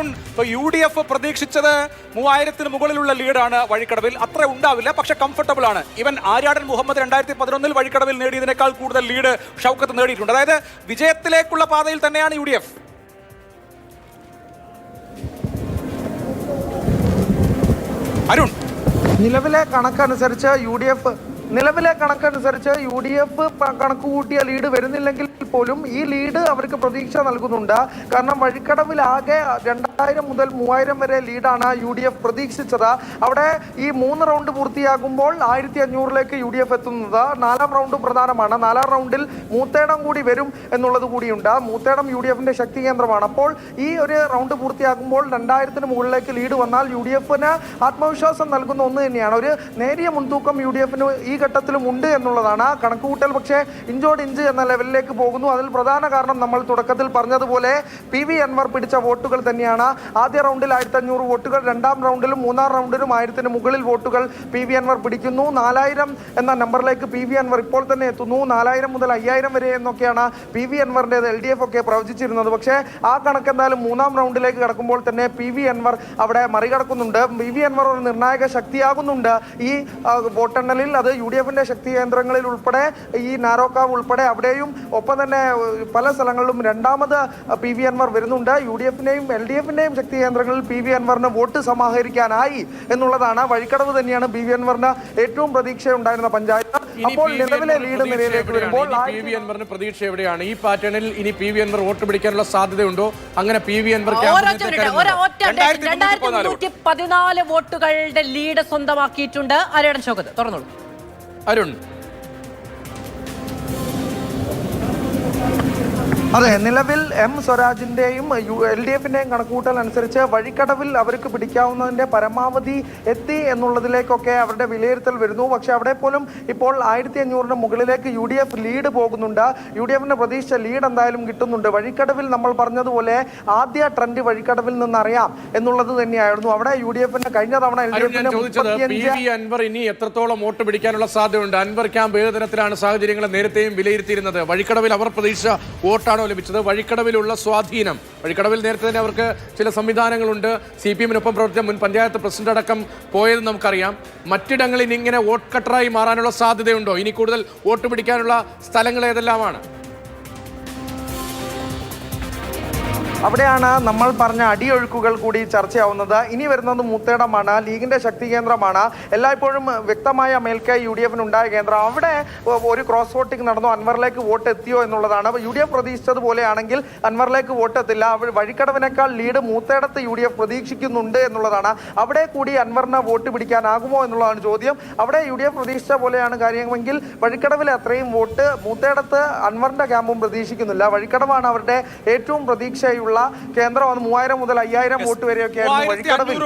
ഇപ്പൊ U D F പ്രതീക്ഷിച്ചത് മൂവായിരത്തിന് മുകളിലുള്ള ലീഡാണ് വഴിക്കടവിൽ. അത്ര ഉണ്ടാവില്ല പക്ഷെ കംഫർട്ടബിൾ ആണ്. ഇവൻ ആര്യാടൻ മുഹമ്മദ് രണ്ടായിരത്തി പതിനൊന്നിൽ വഴിക്കടവിൽ നേടിയതിനേക്കാൾ കൂടുതൽ ലീഡ് ഷൗക്കത്ത് നേടിയിട്ടുണ്ട്. അതായത് വിജയത്തിലേക്കുള്ള പാതയിൽ തന്നെയാണ് യു ഡി എഫ്. അരുൺ. നിലവിലെ കണക്കനുസരിച്ച് യു ഡി എഫ് നിലവിലെ കണക്കനുസരിച്ച് യു ഡി എഫ് കണക്ക് കൂട്ടിയ ലീഡ് വരുന്നില്ലെങ്കിൽ പോലും ഈ ലീഡ് അവർക്ക് പ്രതീക്ഷ നൽകുന്നുണ്ട്. കാരണം വഴിക്കടവിൽ ആകെ രണ്ടായിരം മുതൽ മൂവായിരം വരെ ലീഡാണ് യു ഡി എഫ് പ്രതീക്ഷിച്ചത്. അവിടെ ഈ മൂന്ന് റൗണ്ട് പൂർത്തിയാകുമ്പോൾ ആയിരത്തി അഞ്ഞൂറിലേക്ക് യു ഡി എഫ് എത്തുന്നത്. നാലാം റൗണ്ട് പ്രധാനമാണ്. നാലാം റൗണ്ടിൽ മൂത്തേടം കൂടി വരും എന്നുള്ളത് കൂടിയുണ്ട്. മൂത്തേടം യു ഡി എഫിന്റെ ശക്തി കേന്ദ്രമാണ്. അപ്പോൾ ഈ ഒരു റൗണ്ട് പൂർത്തിയാകുമ്പോൾ രണ്ടായിരത്തിന് മുകളിലേക്ക് ലീഡ് വന്നാൽ യു ഡി എഫിന് ആത്മവിശ്വാസം നൽകുന്ന ഒന്ന് തന്നെയാണ്. ഒരു നേരിയ മുൻതൂക്കം യു ഡി എഫിന് ഈ ഘട്ടത്തിലും ഉണ്ട് എന്നുള്ളതാണ് കണക്കുകൂട്ടൽ പക്ഷേ ഇഞ്ചോട് ഇഞ്ച് എന്ന ലെവലിലേക്ക് പോകുന്നു. അതിൽ പ്രധാന കാരണം നമ്മൾ തുടക്കത്തിൽ പറഞ്ഞതുപോലെ പി വി അൻവർ പിടിച്ച വോട്ടുകൾ തന്നെയാണ്. ആദ്യ റൗണ്ടിൽ ആയിരത്തി അഞ്ഞൂറ് വോട്ടുകൾ രണ്ടാം റൗണ്ടിലും മൂന്നാം റൗണ്ടിലും ആയിരത്തിന് മുകളിൽ വോട്ടുകൾ പി വി അൻവർ പിടിക്കുന്നു. നാലായിരം എന്ന നമ്പറിലേക്ക് പി വി അൻവർ ഇപ്പോൾ തന്നെ എത്തുന്നു. നാലായിരം മുതൽ അയ്യായിരം വരെ എന്നൊക്കെയാണ് പി വി അൻവറിന്റെത് എൽ ഡി എഫ് ഒക്കെ പ്രവചിച്ചിരുന്നത്. പക്ഷേ ആ കണക്ക് എന്തായാലും മൂന്നാം റൗണ്ടിലേക്ക് കടക്കുമ്പോൾ തന്നെ പി വി അൻവർ അവിടെ മറികടക്കുന്നുണ്ട്. പി വി അൻവർ ഒരു നിർണായക ശക്തിയാകുന്നുണ്ട് ഈ ആ, വോട്ടെണ്ണലിൽ. അത് യു ഡി എഫിന്റെ ശക്തി കേന്ദ്രങ്ങളിൽ ഉൾപ്പെടെ ഈ നാരോക്കാവ് ഉൾപ്പെടെ അവിടെയും ഒപ്പം തന്നെ പല സ്ഥലങ്ങളിലും രണ്ടാമത് പി വി അൻവർ വരുന്നുണ്ട്. യു ഡി എഫിന്റെയും എൽ ഡി എഫിന്റെയും ശക്തി കേന്ദ്രങ്ങളിൽ പി വി അൻവറിന് വോട്ട് സമാഹരിക്കാനായി എന്നുള്ളതാണ് വഴിക്കടവ് തന്നെയാണ് പി വി അൻവറിന് ഏറ്റവും പ്രതീക്ഷയുണ്ടായിരുന്ന പഞ്ചായത്ത്. അപ്പോൾ നിലവിലെ ലീഡ് നിലയിലേക്ക് വരുമ്പോൾ പി വി അൻവറിന് പ്രതീക്ഷ എവിടെയാണ്? ഈ പാറ്റേണിൽ ഇനി പി വി അൻവർ വോട്ട് പിടിക്കാനുള്ള സാധ്യതയുണ്ടോ? അങ്ങനെ പി വി അൻവർ രണ്ടായിരത്തി പതിനാല് വോട്ടുകളുടെ ലീഡ് സ്വന്തമാക്കിയിട്ടുണ്ട് അരയുടെ ശോകത്ത്. തുറന്നോളൂ. അരുൺ അതെ നിലവിൽ എം സ്വരാജിന്റെയും യു എൽ ഡി എഫിന്റെയും കണക്കൂട്ടൽ അനുസരിച്ച് വഴിക്കടവിൽ അവർക്ക് പിടിക്കാവുന്നതിന്റെ പരമാവധി എത്തി എന്നുള്ളതിലേക്കൊക്കെ അവരുടെ വിലയിരുത്തൽ വരുന്നു. പക്ഷെ അവിടെ പോലും ഇപ്പോൾ ആയിരത്തി അഞ്ഞൂറിന് മുകളിലേക്ക് യു ഡി എഫ് ലീഡ് പോകുന്നുണ്ട്. യു ഡി എഫിന്റെ പ്രതീക്ഷ ലീഡ് എന്തായാലും കിട്ടുന്നുണ്ട്. വഴിക്കടവിൽ നമ്മൾ പറഞ്ഞതുപോലെ ആദ്യ ട്രെൻഡ് വഴിക്കടവിൽ നിന്ന് അറിയാം എന്നുള്ളത് തന്നെയായിരുന്നു. അവിടെ യു ഡി എഫിന് കഴിഞ്ഞ തവണ എൽ ഡി എഫിന് അൻവർ ഇനി എത്രത്തോളം വോട്ട് പിടിക്കാനുള്ള സാധ്യതയുണ്ട്? അൻവർ ക്യാമ്പ് ഏത് തരത്തിലാണ് സാഹചര്യങ്ങളെ നേരത്തെയും വിലയിരുത്തിയിരുന്നത്? വഴിക്കടവിൽ അവർ പ്രതീക്ഷ വോട്ടാണോ ലഭിച്ചത്? വഴിക്കടവിലുള്ള സ്വാധീനം. വഴിക്കടവിൽ നേരത്തെ തന്നെ അവർക്ക് ചില സംവിധാനങ്ങളുണ്ട്. സി പി എമ്മിനൊപ്പം പ്രവർത്തിച്ച മുൻ പഞ്ചായത്ത് പ്രസിഡന്റ് അടക്കം പോയത് നമുക്കറിയാം. മറ്റിടങ്ങളിൽ ഇങ്ങനെ വോട്ട് കട്ടറായി മാറാനുള്ള സാധ്യതയുണ്ടോ? ഇനി കൂടുതൽ വോട്ട് പിടിക്കാനുള്ള സ്ഥലങ്ങൾ ഏതെല്ലാമാണ്? അവിടെയാണ് നമ്മൾ പറഞ്ഞ അടിയൊഴുക്കുകൾ കൂടി ചർച്ചയാവുന്നത്. ഇനി വരുന്നത് മൂത്തേടമാണ് ലീഗിന്റെ ശക്തി കേന്ദ്രമാണ്. എല്ലായ്പ്പോഴും വ്യക്തമായ മേൽക്കൈ യു ഡി എഫിന് ഉണ്ടായ കേന്ദ്രം. അവിടെ ഒരു ക്രോസ് വോട്ടിംഗ് നടന്നു അൻവറിലേക്ക് വോട്ട് എത്തിയോ എന്നുള്ളതാണ്. അപ്പോൾ യു ഡി എഫ് പ്രതീക്ഷിച്ചതുപോലെയാണെങ്കിൽ അൻവറിലേക്ക് വോട്ട് എത്തില്ല. വഴിക്കടവിനേക്കാൾ ലീഡ് മൂത്തേടത്ത് യു ഡി എഫ് പ്രതീക്ഷിക്കുന്നുണ്ട് എന്നുള്ളതാണ്. അവിടെ കൂടി അൻവറിന് വോട്ട് പിടിക്കാനാകുമോ എന്നുള്ളതാണ് ചോദ്യം. അവിടെ യു ഡി എഫ് പ്രതീക്ഷിച്ച പോലെയാണ് കാര്യമെങ്കിൽ വഴിക്കടവിൽ അത്രയും വോട്ട് മൂത്തേടത്ത് അൻവറിന്റെ ക്യാമ്പും പ്രതീക്ഷിക്കുന്നില്ല. വഴിക്കടവാണ് അവരുടെ ഏറ്റവും പ്രതീക്ഷയുള്ള കേന്ദ്രം അത് മൂവായിരം മുതൽ അയ്യായിരം വോട്ട് വരെയൊക്കെ ആയിരുന്നു വഴിക്കടവിൽ